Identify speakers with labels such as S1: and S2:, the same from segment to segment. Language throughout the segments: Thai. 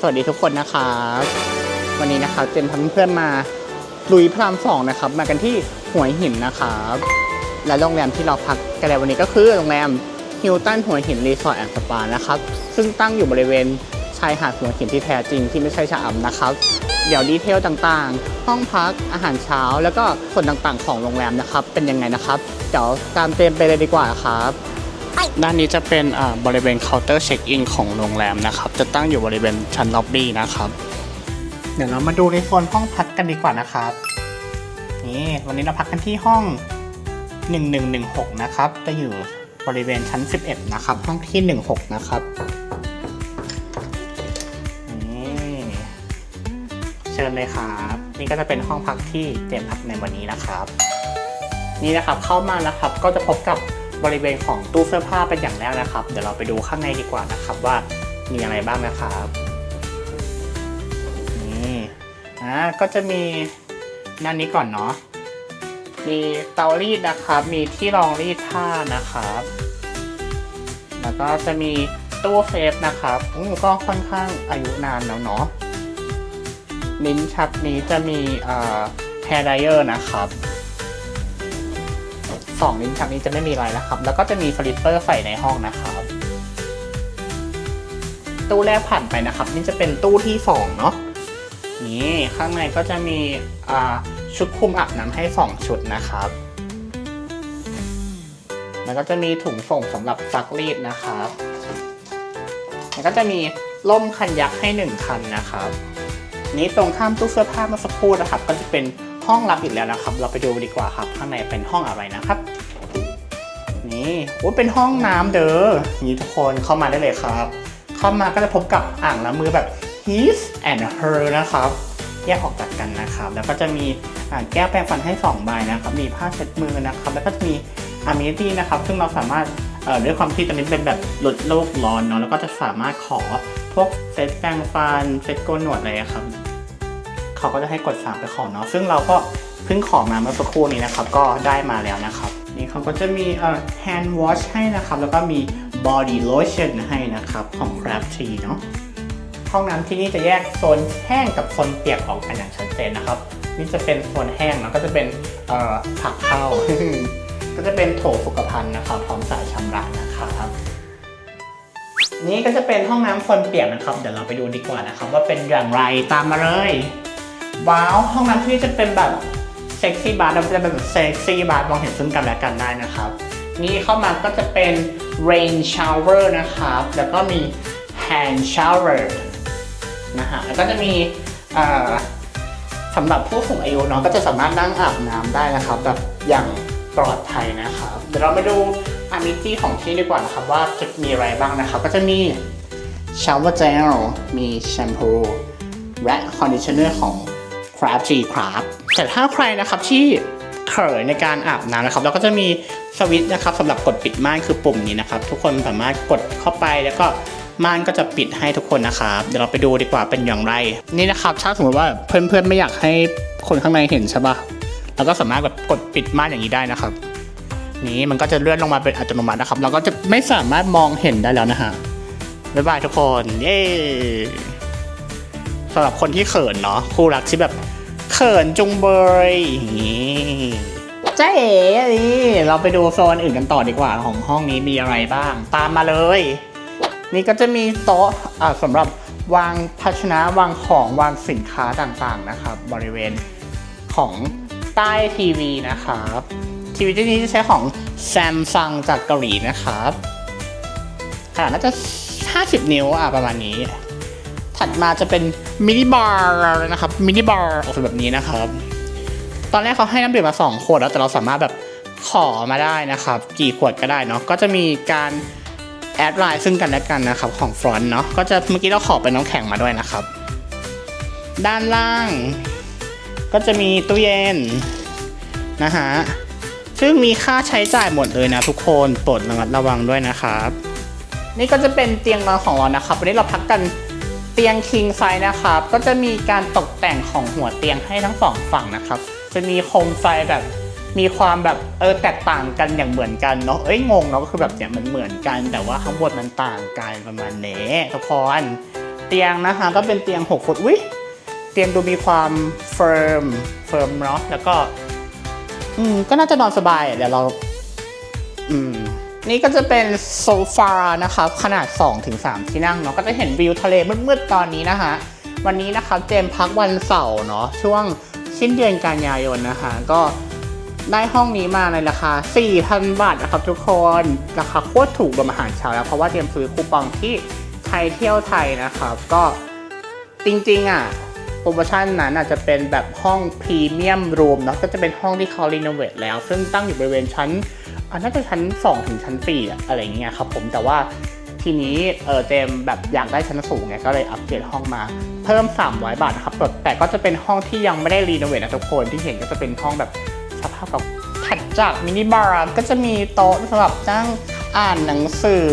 S1: สวัสดีทุกคนนะครับวันนี้นะครับเจนพาเพื่อนมาลุยพรามสองนะครับมากันที่หัวหินนะครับและโรงแรมที่เราพักกันในวันนี้ก็คือโรงแรมฮิลตันหัวหินรีสอร์ทแอนด์สปานะครับซึ่งตั้งอยู่บริเวณชายหาดหัวหินที่แท้จริงที่ไม่ใช่ชะอำนะครับ เดี๋ยวดีเทลต่างๆ ห้องพักอาหารเช้า แล้วก็ส่วนต่างๆ ของโรงแรมนะครับ เป็นยังไงนะครับ เดี๋ยวตามเต็มไปเลยดีกว่าครับ ด้านนี้จะเป็นบริเวณเคาน์เตอร์เช็คอินของโรงแรมนะครับ จะตั้งอยู่บริเวณชั้นล็อบบี้นะครับ เดี๋ยวเรามาดูในโซนห้องพักกันดีกว่านะครับนี่วันนี้เราพักกันที่ห้อง 1116 นะครับ จะอยู่บริเวณชั้น 11 นะครับ ห้องที่ 16 นะครับนี่เชิญเลยครับ นี่ก็จะเป็นห้องพักที่เจมพักในวันนี้นะครับ นี่นะครับเข้ามานะครับก็จะพบกับ บริเวณของตู้เสื้อผ้าเป็นอย่างแรกนะครับ เดี๋ยวเราไปดูข้างในดีกว่านะครับว่ามีอะไรบ้างนะครับนี่อ่าก็จะมีด้านนี้ก่อนเนาะมีเตารีดนะครับ มีที่รองรีดผ้านะครับ แล้วก็จะมีตู้เซฟนะครับอืก็ค่อนข้างอายุนานแล้วเนาะลิ้นชักนี้จะมีเอ่อแฮร์ไดเออร์นะครับ สองลิ้นชักนี้จะไม่มีอะไรนะครับ แล้วก็จะมีสลิปเปอร์ใส่ในห้องนะครับ ตู้แรกผ่านไปนะครับ นี่จะเป็นตู้ที่สองเนาะนี่ข้างในก็จะมีชุดคุมอาบน้ำให้สองชุดนะครับ แล้วก็จะมีถุงส่งสำหรับซักรีดนะครับ แล้วก็จะมีล่มคันยักษ์ให้หนึ่งคันนะครับ นี้ตรงข้ามตู้เสื้อผ้าเมื่อสักครู่นะครับ ก็จะเป็น ห้องรับอีกแล้วนะครับ เราไปดูดีกว่าครับ ข้างในเป็นห้องอะไรนะครับ นี่โอ้เป็นห้องน้ำเด้อนี่ทุกคนเข้ามาได้เลยครับ เข้ามาก็จะพบกับอ่างล้างมือแบบ his and her นะครับแยกออกจากกันนะครับ แล้วก็จะมีแก้วแปรงฟันให้2ใบนะครับ มีผ้าเช็ดมือนะครับ แล้วก็จะมี amenity นะครับ ซึ่งเราสามารถด้วยความที่ตอนนี้เป็นแบบลดโลกร้อนเนาะ แล้วก็จะสามารถขอพวกเซตแปรงฟัน เซตโกนหนวดอะไรครับ เขาก็จะให้กดสั่งไปขอเนาะซึ่งเราก็เพิ่งขอมาเมื่อสักครู่นี้นะครับ ก็ได้มาแล้วนะครับ นี่เขาก็จะมีเอ่อ hand wash ให้นะครับ แล้วก็มี body lotion ให้นะครับ ของ Craft Tea เนาะห้องน้ำที่นี่จะแยกโซนแห้งกับโซนเปียกออกกันอย่างชัดเจนนะครับนี่จะเป็นโซนแห้งแล้วก็จะเป็นเอ่อผักเข้า ก็จะเป็นโถสุขภัณฑ์นะครับพร้อมสายชำระนะครับนี่ก็จะเป็นห้องน้ำโซนเปียกนะครับ เดี๋ยวเราไปดูดีกว่านะครับ ว่าเป็นอย่างไรตามมาเลย ว้าวห้องน้ำที่นี่จะเป็นแบบเซ็กซี่บาร์เราจะเป็นแบบเซ็กซี่บาร์มองเห็นซึ่งกันและกันได้นะครับ นี่เข้ามาก็จะเป็น rain shower นะครับ แล้วก็มี hand shower นะฮะแล้วก็จะมีสำหรับผู้สูงอายุเนาะก็จะสามารถนั่งอาบน้ำได้นะครับ แบบอย่างปลอดภัยนะครับ เดี๋ยวเราไปดูอามิตี้ของที่นี่ดีกว่านะครับ ว่าจะมีอะไรบ้างนะครับ ก็จะมี shower gel มีแชมพูและคอนดิชเนอร์ของ Craft G Craft แต่ถ้าใครนะครับที่เขินในการอาบน้ำนะครับแล้วก็จะมีสวิตช์นะครับสำหรับกดปิดม่านคือปุ่มนี้นะครับ ทุกคนสามารถกดเข้าไปแล้วก็ม่านก็จะปิดให้ทุกคนนะครับเดี๋ยวเราไปดูดีกว่าเป็นอย่างไร นี่นะครับ ถ้าสมมติว่าเพื่อนๆไม่อยากให้คนข้างในเห็นใช่ปะเราก็สามารถแบบกดปิดม่านอย่างนี้ได้นะครับ นี่มันก็จะเลื่อนลงมาเป็นอัตโนมัตินะครับ เราก็จะไม่สามารถมองเห็นได้แล้วนะฮะบ๊ายบายทุกคนเย้ สำหรับคนที่เขินเนาะคู่รักที่แบบเขินจุงเบยอย่างนี้เจ๊เอ๋นี่เราไปดูโซนอื่นกันต่อดีกว่าของห้องนี้มีอะไรบ้าง ตามมาเลย นี่ก็จะมีโต๊ะอ่าสำหรับวางภาชนะวางของวางสินค้าต่างๆนะครับ บริเวณของใต้ทีวีนะครับทีวีที่นี้จะใช้ของ Samsung จากเกาหลีนะครับขนาดน่าจะ 50 นิ้วอะประมาณนี้ ถัดมาจะเป็นมินิบาร์นะครับมินิบาร์ออกเป็นแบบนี้นะครับ ตอนแรกเขาให้น้ำดื่มมา2ขวดแล้วแต่เราสามารถแบบขอมาได้นะครับ กี่ขวดก็ได้เนาะก็จะมีการแอดไลน์ซึ่งกันและกันนะครับของฟรอนต์เนาะก็จะเมื่อกี้เราขอเป็นน้ำแข็งมาด้วยนะครับ ด้านล่าง ก็จะมีตู้เย็นนะฮะซึ่งมีค่าใช้จ่ายหมดเลยนะทุกคนโปรดระมัดระวังด้วยนะครับ นี่ก็จะเป็นเตียงนอนของเรานะครับวันนี้เราพักกัน เตียง king size นะครับ ก็จะมีการตกแต่งของหัวเตียงให้ทั้งสองฝั่งนะครับ จะมีโคมไฟแบบมีความแบบเออแตกต่างกันอย่างเหมือนกันเนาะเอ้ยงงเนาะก็คือแบบเนี่ยมันเหมือนกัน แต่ว่าข้างบนมันต่างกันประมาณนี้ทุกคนเตียงนะคะก็เป็นเตียง6ฟุตวิเตียงดูมีความเฟิร์มเฟิร์มเนาะแล้วก็ อืมก็น่าจะนอนสบายเดี๋ยวเรา อืม นี่ก็จะเป็นโซฟานะครับขนาด 2-3 ที่นั่งเนาะก็จะเห็นวิวทะเลมืดๆตอนนี้นะคะ วันนี้นะครับเจมพักวันเสาร์เนาะช่วงสิ้นเดือนกันยายนนะคะ ก็ได้ห้องนี้มาในราคา 4,000 บาทนะครับทุกคนราคาโคตรถูกบนอาหารเช้าแล้ว เพราะว่าเจมซื้อคูปองที่ไทยเที่ยวไทยนะครับ ก็จริงๆอะโปรโมชั่นนั้นอาจจะเป็นแบบห้องพรีเมียมรูมเนาะก็จะเป็นห้องที่เขารีโนเวทแล้ว ซึ่งตั้งอยู่บริเวณชั้น อ่าน่าจะชั้น 2 ถึงชั้น 4 อะอะไรอย่างเงี้ยครับผมแต่ว่าทีนี้เออเจมแบบอยากได้ชั้นสูงไงก็เลยอัปเกรดห้องมา เพิ่ม 300 บาทนะครับแต่ก็จะเป็นห้องที่ยังไม่ได้รีโนเวทนะทุกคนที่เห็นก็จะเป็นห้องแบบสภาพก่าถัดจากมินิบาร์ก็จะมีโต๊ะสำหรับนั่งอ่านหนังสือ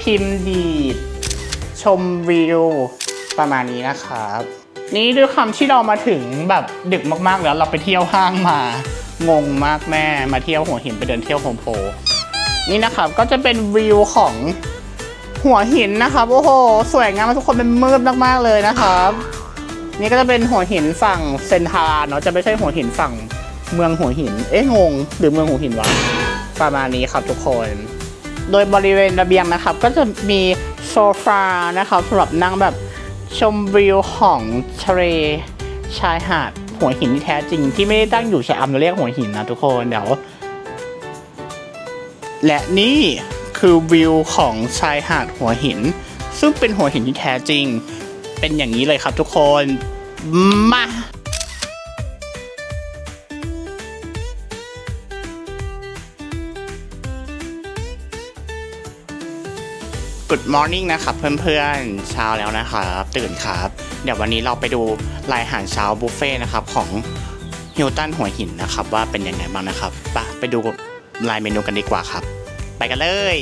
S1: พิมพ์ดีด ชมวิว ประมาณนี้นะครับ นี่ด้วยคำที่เรามาถึงแบบดึกมากๆแล้วเราไปเที่ยวห้างมา งงมากแม่มาเที่ยวหัวหินไปเดินเที่ยวโฮมโปรนี่นะครับก็จะเป็นวิวของหัวหินนะครับโอ้โหสวยงามทุกคนเป็นมืดมากๆเลยนะครับ นี่ก็จะเป็นหัวหินฝั่งเซนทาราเนาะจะไม่ใช่หัวหินฝั่งเมืองหัวหิน เอ๊ะงง หรือเมืองหัวหินวะประมาณนี้ครับทุกคน โดยบริเวณระเบียงนะครับ ก็จะมีโซฟานะครับสำหรับนั่งแบบชมวิวของทะเลชายหาด หัวหินที่แท้จริงที่ไม่ได้ตั้งอยู่ชายอำเราเรียกหัวหินนะทุกคนเดี๋ยว และนี่คือวิวของชายหาดหัวหิน ซึ่งเป็นหัวหินที่แท้จริง เป็นอย่างนี้เลยครับทุกคนมา Good morning นะครับเพื่อนๆเช้าแล้วนะครับตื่นครับ เดี๋ยววันนี้เราไปดูรายอาหารเช้าบุฟเฟ่ต์นะครับของฮิลตันหัวหินนะครับว่าเป็นยังไงบ้างนะครับไปไปดูรายเมนูกันดีกว่าครับ ไปกันเลย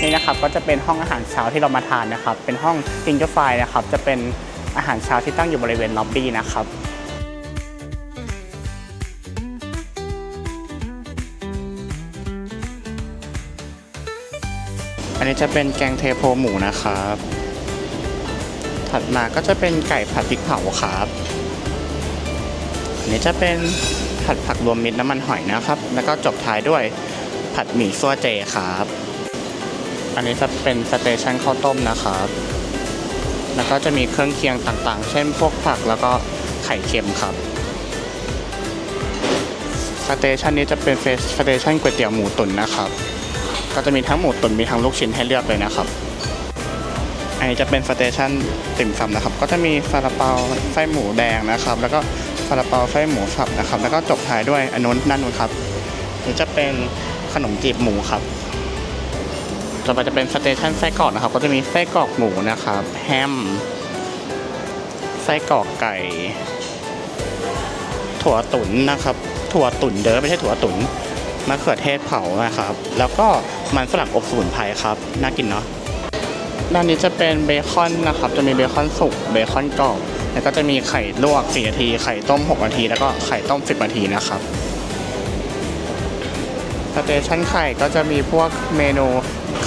S1: นี่นะครับก็จะเป็นห้องอาหารเช้าที่เรามาทานนะครับ เป็นห้องจิงเกอร์ไฟนะครับจะเป็นอาหารเช้าที่ตั้งอยู่บริเวณล็อบบี้นะครับ นนี้จะเป็นแกงเทโพหมูนะครับ ถัดมาก็จะเป็นไก่ผัดพริกเผาครับ อันนี้จะเป็นผัดผักรวมมิตรน้ำมันหอยนะครับ แล้วก็จบท้ายด้วยผัดหมี่ซั่วเจครับ อันนี้จะเป็นสเตชันข้าวต้มนะครับ แล้วก็จะมีเครื่องเคียงต่างๆ เช่นพวกผักแล้วก็ไข่เค็มครับ สเตชันนี้จะเป็นเฟสสเตชันก๋วยเตี๋ยวหมูตุ๋นนะครับ ก็จะมีทั้งหมูตุ๋นมีทั้งลูกชิ้นให้เลือกเลยนะครับอันนี้จะเป็นสเตชันติ่มซำนะครับ ก็จะมีซาลาเปาไส้หมูแดงนะครับ แล้วก็ซาลาเปาไส้หมูสับนะครับ แล้วก็จบท้ายด้วยอันนู้นนันนู้นครับนี่จะเป็นขนมจีบหมูครับ ต่อไปจะเป็นสเตชันไส้กรอกนะครับ ก็จะมีไส้กรอกหมูนะครับ แฮม ไส้กรอกไก่ ถั่วตุ๋นนะครับ ถั่วตุ๋นเด้อไม่ใช่ถั่วตุ๋น มะเขือเทศเผานะครับ แล้วก็มันฝรั่งอบสมุนไพรครับ น่ากินเนาะด้านนี้จะเป็นเบคอนนะครับ จะมีเบคอนสุก เบคอนกรอบ แล้วก็จะมีไข่ลวก 4 นาที ไข่ต้ม 6 นาที แล้วก็ไข่ต้ม 10 นาทีนะครับ สเตชันไข่ก็จะมีพวกเมนู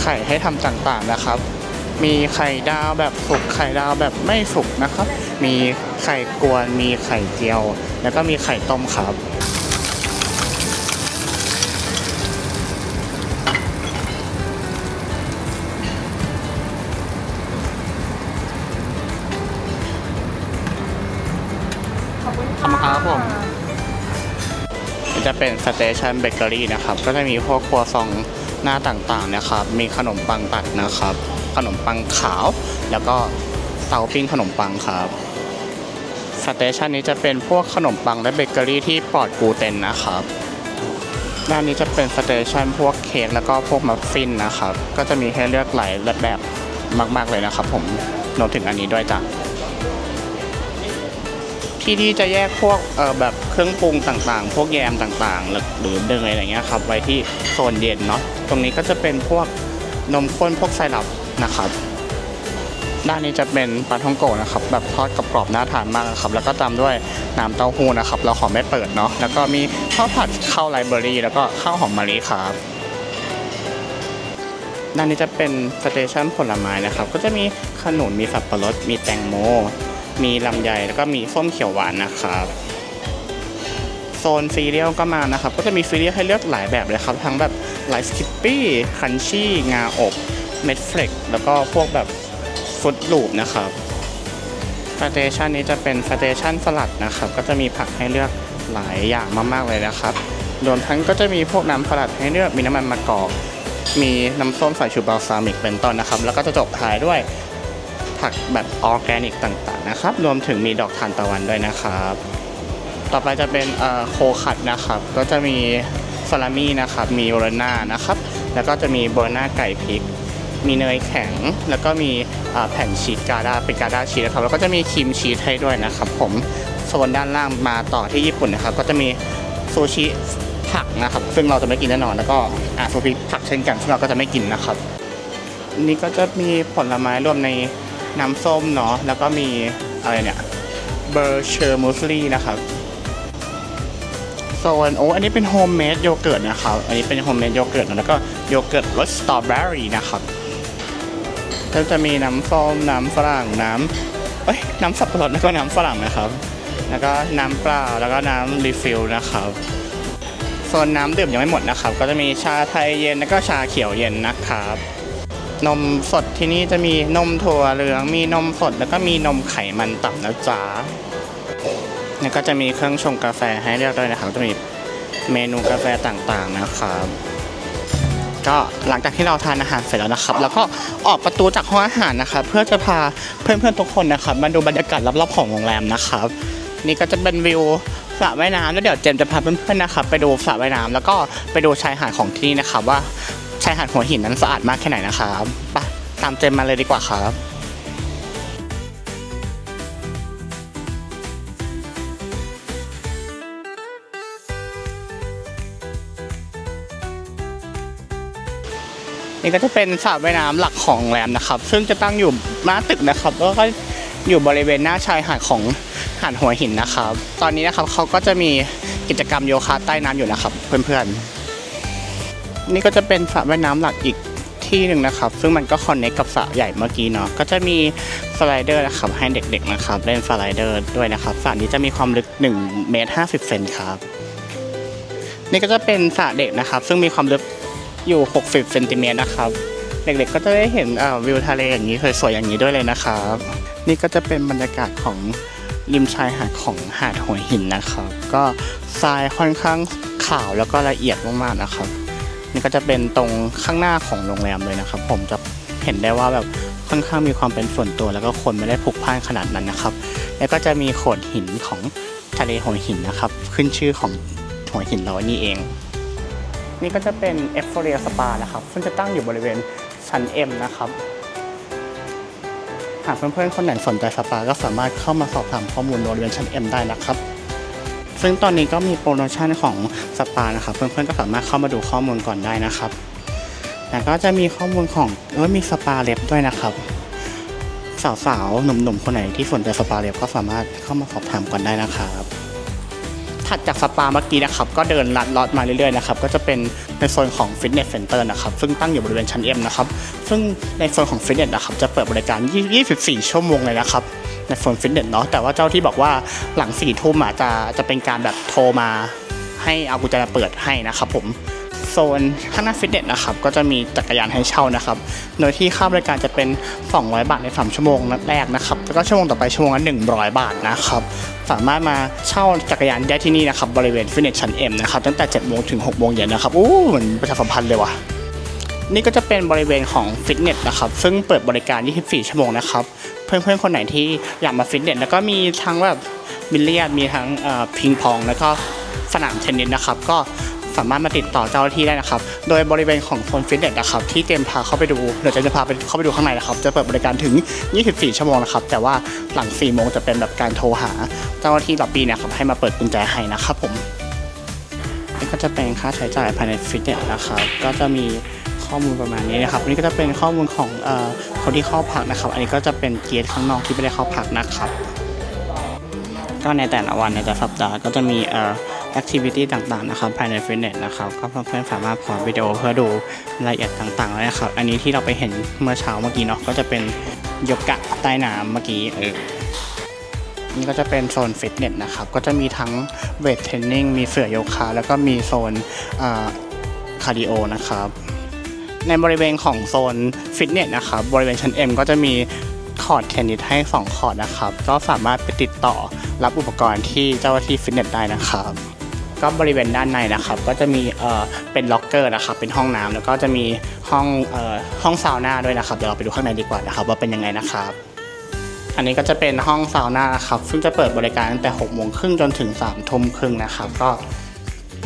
S1: ไข่ให้ทำต่างๆนะครับ มีไข่ดาวแบบสุก ไข่ดาวแบบไม่สุกนะครับ มีไข่กวน มีไข่เจียว แล้วก็มีไข่ต้มครับ
S2: ขอบคุณ
S1: ครับผม จะเป็นสเตชันเบเกอรี่นะครับ ก็จะมีพวกครัวซองหน้าต่างๆนะครับ มีขนมปังตัดนะครับ ขนมปังขาว แล้วก็เตาปิ้งขนมปังครับ สเตชันนี้จะเป็นพวกขนมปังและเบเกอรี่ที่ปลอดกลูเตนนะครับ ด้านนี้จะเป็นสเตชันพวกเค้กแล้วก็พวกมัฟฟินนะครับ ก็จะมีให้เลือกหลายแบบมาก ๆเลยนะครับ ผมรวมถึงอันนี้ด้วยจ้ะ ที่นี่จะแยกพวกแบบเครื่องปรุงต่างๆ พวกแยมต่างๆหรือหรือเนยอะไรเงี้ยครับไว้ที่โซนเย็นเนาะตรงนี้ก็จะเป็นพวกนมข้นพวกไซรัปนะครับด้านนี้จะเป็นปลาท่องโกะนะครับแบบทอดกรอบๆน่าทานมากนะครับแล้วก็ตามด้วยน้ำเต้าหู้นะครับ เราขอไม่เปิดเนาะแล้วก็มีข้าวผัดข้าวไรเบอรี่ แล้วก็ข้าวหอมมะลิครับด้านนี้จะเป็นสเตชันผลไม้นะครับ ก็จะมีขนุนมีสับปะรดมีแตงโม มีลำไยแล้วก็มีส้มเขียวหวานนะครับ โซนซีเรียลก็มานะครับ ก็จะมีซีเรียลให้เลือกหลายแบบเลยครับ ทั้งแบบไลฟ์สคิปปี้คันชี่งาอบเม็ดเฟลกแล้วก็พวกแบบฟุตลูปนะครับสเตชันนี้จะเป็นสเตชันสลัดนะครับ ก็จะมีผักให้เลือกหลายอย่างมากๆเลยนะครับรวมทั้งก็จะมีพวกน้ำสลัดให้เลือกมีน้ำมันมะกอกมีน้ำส้มสายชูบาลซามิกเป็นต้นนะครับ แล้วก็จะจบท้ายด้วยผักแบบออร์แกนิกต่างๆ นะครับ รวมถึงมีดอกทานตะวันด้วยนะครับ ต่อไปจะเป็นโคคัตนะครับ ก็จะมีซาลามี่นะครับ มีโบรน่านะครับ แล้วก็จะมีโบรน่าไก่พริก มีเนยแข็ง แล้วก็มีแผ่นชีสกาดาเป็นกาดาชีสนะครับ แล้วก็จะมีครีมชีสให้ด้วยนะครับ ผมโซนด้านล่างมาต่อที่ญี่ปุ่นนะครับ ก็จะมีซูชิผักนะครับ ซึ่งเราจะไม่กินแน่นอน แล้วก็อาซูชิผักเช่นกันซึ่งเราก็จะไม่กินนะครับ นี่ก็จะมีผลไม้รวมใน น้ำส้มเนาะแล้วก็มีอะไรเนี่ยเบอร์เชอร์มูสลี่นะครับโซนโอ้อันนี้เป็นโฮมเมดโยเกิร์ตนะครับ อันนี้เป็นโฮมเมดโยเกิร์ตแล้วก็โยเกิร์ตรสสตรอเบอรี่นะครับก็จะมีน้ำส้มน้ำฝรั่งน้ำเอ้ยน้ำสับปะรดแล้วก็น้ำฝรั่งนะครับ แล้วก็น้ำเปล่าแล้วก็น้ำรีฟิลนะครับโซนน้ำดื่มยังไม่หมดนะครับ ก็จะมีชาไทยเย็นแล้วก็ชาเขียวเย็นนะครับ นมสดที่นี่จะมีนมถั่วเหลือง มีนมสดแล้วก็มีนมไขมันต่ำนะจ๊ะแล้วก็จะมีเครื่องชงกาแฟให้เลือกด้วยนะครับ จะมีเมนูกาแฟต่างๆนะครับก็หลังจากที่เราทานอาหารเสร็จแล้วนะครับ แล้วก็ออกประตูจากห้องอาหารนะครับ เพื่อจะพาเพื่อนๆทุกคนนะครับมาดูบรรยากาศรอบๆของโรงแรมนะครับ นี่ก็จะเป็นวิวสระว่ายน้ำแล้วเดี๋ยวเจมส์จะพาเพื่อนๆนะครับ ไปดูสระว่ายน้ำแล้วก็ไปดูชายหาดของที่นี่นะครับว่า ชายหาดหัวหินนั้นสะอาดมากแค่ไหนนะครับไปตามเจมมาเลยดีกว่าครับนี่ก็จะเป็นสระว่ายน้ำหลักของโรงแรมนะครับ ซึ่งจะตั้งอยู่หน้าตึกนะครับแล้วก็อยู่บริเวณหน้าชายหาดของหาดหัวหินนะครับ ตอนนี้นะครับเขาก็จะมีกิจกรรมโยคะใต้น้ำอยู่นะครับ เพื่อนๆ นี่ก็จะเป็นสระว่ายน้ำหลักอีกที่หนึ่งนะครับ ซึ่งมันก็คอนเนคกับสระใหญ่เมื่อกี้เนาะก็จะมีสไลเดอร์นะครับให้เด็กๆนะครับเล่นสไลเดอร์ด้วยนะครับสระนี้จะมีความลึก1เมตร50เซนครับนี่ก็จะเป็นสระเด็กนะครับ ซึ่งมีความลึกอยู่ 60เซนติเมตรนะครับเด็กๆก็จะได้เห็นวิวทะเลอย่างนี้สวยๆอย่างนี้ด้วยเลยนะครับ นี่ก็จะเป็นบรรยากาศของริมชายหาดของหาดหัวหินนะครับ ก็ทรายค่อนข้างขาวแล้วก็ละเอียดมากๆนะครับ นี่ก็จะเป็นตรงข้างหน้าของโรงแรมเลยนะครับ ผมจะเห็นได้ว่าแบบค่อนข้างมีความเป็นส่วนตัว แล้วก็คนไม่ได้พลุกพล่านขนาดนั้นนะครับ แล้วก็จะมีโขดหินของทะเลหัวหินนะครับ ขึ้นชื่อของหัวหินเรานี่เอง นี่ก็จะเป็นเอฟโฟอเรียสปานะครับ ซึ่งจะตั้งอยู่บริเวณชั้น M นะครับหากเพื่อนๆคนไหนสนใจสปาก็สามารถเข้ามาสอบถามข้อมูลบริเวณชั้น M ได้นะครับ ซึ่งตอนนี้ก็มีโปรโมชั่นของสปานะครับ เพื่อนๆก็สามารถเข้ามาดูข้อมูลก่อนได้นะครับแล้วก็จะมีข้อมูลของเออมีสปาเล็บด้วยนะครับ สาวๆ หนุ่มๆ คนไหนที่สนใจสปาเล็บก็สามารถเข้ามาสอบถามก่อนได้นะครับถัดจากสปาเมื่อกี้นะครับ ก็เดินลัดลอดมาเรื่อยๆนะครับ ก็จะเป็นในโซนของฟิตเนสเซ็นเตอร์นะครับ ซึ่งตั้งอยู่บริเวณชั้น M นะครับ ซึ่งในโซนของฟิตเนสนะครับ จะเปิดบริการ 24 ชั่วโมงเลยนะครับ ในโซนฟิตเนสเนาะแต่ว่าเจ้าที่บอกว่าหลัง4ทุ่มอะจะจะเป็นการแบบโทรมาให้เอากุญแจเปิดให้นะครับผมโซนข้างหน้าฟิตเนสนะครับก็จะมีจักรยานให้เช่านะครับ โดยที่ค่าบริการจะเป็น 200 บาทใน3ชั่วโมงนัดแรกนะครับแล้วก็ชั่วโมงต่อไปชั่วโมงละ100 บาทนะครับสามารถมาเช่าจักรยานได้ที่นี่นะครับบริเวณฟิตเนสชั้น M นะครับตั้งแต่7โมงถึง6โมงเย็นนะครับอู้เหมือนประชาสัมพันธ์เลยว่ะนี่ก็จะเป็นบริเวณของฟิตเนสนะครับซึ่งเปิดบริการ 24 ชั่วโมงนะครับ เพื่อนๆคนไหนที่อยากมาฟิตเนสแล้วก็มีทั้งแบบบิลเลียดมีทั้งพิงพอง แล้วก็สนามเทนนิสนะครับ ก็สามารถมาติดต่อเจ้าหน้าที่ได้นะครับ โดยบริเวณของโซนฟิตเนสนะครับที่เตรียมพาเข้าไปดูเดี๋ยวจะพาไปเข้าไปดูข้างในนะครับ จะเปิดบริการถึง 24 ชั่วโมงนะครับ แต่ว่าหลัง 4 โมงจะเป็นแบบการโทรหาเจ้าหน้าที่ล็อบบี้เนะครับให้มาเปิดกุญแจให้นะครับผมนี่ก็จะเป็นค่าใช้จ่ายภายในฟิตเนสนะครับ ก็จะมี ข้อมูลประมาณนี้นะครับอันนี้ก็จะเป็นข้อมูลของเอ่อคนที่เข้าพักนะครับ อันนี้ก็จะเป็นเกียรติข้างนอกที่ไม่ได้เข้าพักนะครับก็ในแต่ละวันในแต่ละสัปดาห์ก็จะมีเอ่อแอคทิวิตี้ต่างๆนะครับภายในฟิตเนสนะครับก็เพื่อนๆสามารถพอวิดีโอเพื่อดูรายละเอียดต่างๆเลยนะครับ อันนี้ที่เราไปเห็นเมื่อเช้าเมื่อกี้เนาะก็จะเป็นโยกะใต้น้ำเมื่อกี้เออนี่ก็จะเป็นโซนฟิตเนสนะครับ ก็จะมีทั้งเวทเทรนนิ่งมีเสื่อโยคะแล้วก็มีโซนคาร์ดิโอนะครับ ในบริเวณของโซนฟิตเนสนะครับบริเวณชั้น M ก็จะมีคอร์ดเทนนิสให้ 2 คอร์ดนะครับก็สามารถไปติดต่อรับอุปกรณ์ที่เจ้าหน้าที่ฟิตเนสได้นะครับก็บริเวณด้านในนะครับ ก็จะมีเอ่อเป็นล็อกเกอร์นะครับ เป็นห้องน้ำแล้วก็จะมีห้องเอ่อห้องซาวน่าด้วยนะครับ เดี๋ยวเราไปดูข้างในดีกว่านะครับ ว่าเป็นยังไงนะครับ อันนี้ก็จะเป็นห้องซาวน่านะครับ ซึ่งจะเปิดบริการตั้งแต่6โมงครึ่งจนถึง3ทุ่มครึ่งนะครับ ก็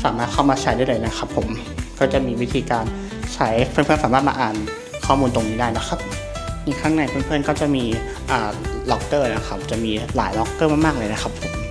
S1: สามารถเข้ามาใช้ได้เลยนะครับ ผมก็จะมีวิธีการ ใช้เพื่อนๆสามารถมาอ่านข้อมูลตรงนี้ได้นะครับนี่ข้างในเพื่อนๆก็จะมีล็อกเกอร์นะครับ จะมีหลายล็อกเกอร์มากๆเลยนะครับผม